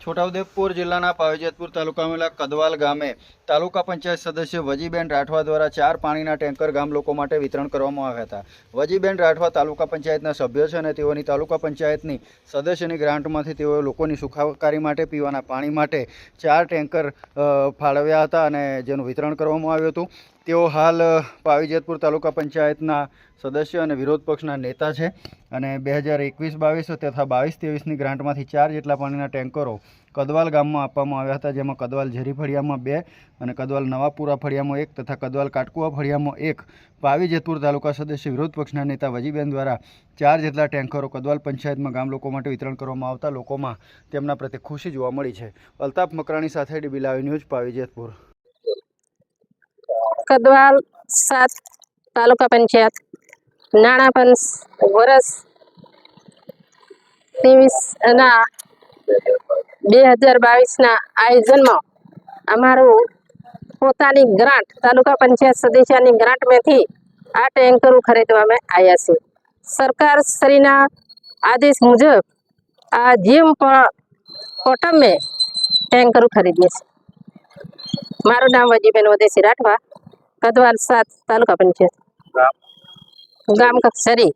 છોટાઉદેપુર જિલ્લાના પાવીજેતપુર તાલુકામાં કદવાલ ગામે તાલુકા પંચાયત સદસ્ય વજીબેન રાઠવા દ્વારા ચાર પાણીના ટેન્કર ગામ લોકો માટે વિતરણ કરવામાં આવ્યા હતા. વજીબેન રાઠવા તાલુકા પંચાયતના સભ્ય છે અને તેઓની તાલુકા પંચાયતની સદસ્યની ગ્રાન્ટમાંથી તેઓએ લોકોની સુખાકારી માટે પીવાના પાણી માટે ચાર ટેન્કર ફાળવ્યા હતા અને જેનું વિતરણ કરવામાં આવ્યું હતું. તેઓ હાલ પાવીજેતપુર તાલુકા પંચાયતના સદસ્ય અને વિરોધ પક્ષના નેતા છે અને બે હજાર એકવીસ બાવીસ તથા બાવીસ ત્રેવીસની ગ્રાન્ટમાંથી ચાર જેટલા પાણીના ટેન્કરો કદવાલ ગામમાં આપવામાં આવ્યા હતા, જેમાં કદવાલ ઝેરી બે અને કદવાલ નવાપુરા ફળિયામાં એક તથા કદવાલ કાટકુવા ફળિયામાં એક. પાવી જેતપુર તાલુકા સદસ્ય વિરોધ પક્ષના નેતા વજીબેન દ્વારા ચાર જેટલા ટેન્કરો કદવાલ પંચાયતમાં ગામ લોકો માટે વિતરણ કરવામાં આવતા લોકોમાં તેમના પ્રત્યે ખુશી જોવા મળી છે. અલ્તાફ મકરાણી સાથે DB live news, Pavi Jetpur. Kadwal સાત તાલુકા પંચાયત, નાણાં પંચ વર્ષ ત્રેવીસ ના બે હજાર બાવીસના આયોજનમાં અમારું પોતાની ગ્રાન્ટ તાલુકા પંચાયત સદસ્યની ગ્રાન્ટમાંથી આ ટેન્કરો ખરીદવા અમે આવ્યા છીએ સરકાર શ્રીના આદેશ મુજબ આ જીમ મેં ટેન્કરો ખરીદીએ છીએ. મારું નામ વજીબેન વદેસી રાઠવા કદવાલ સાત તાલુકા પંચાયત. ગામ કક્ષરી.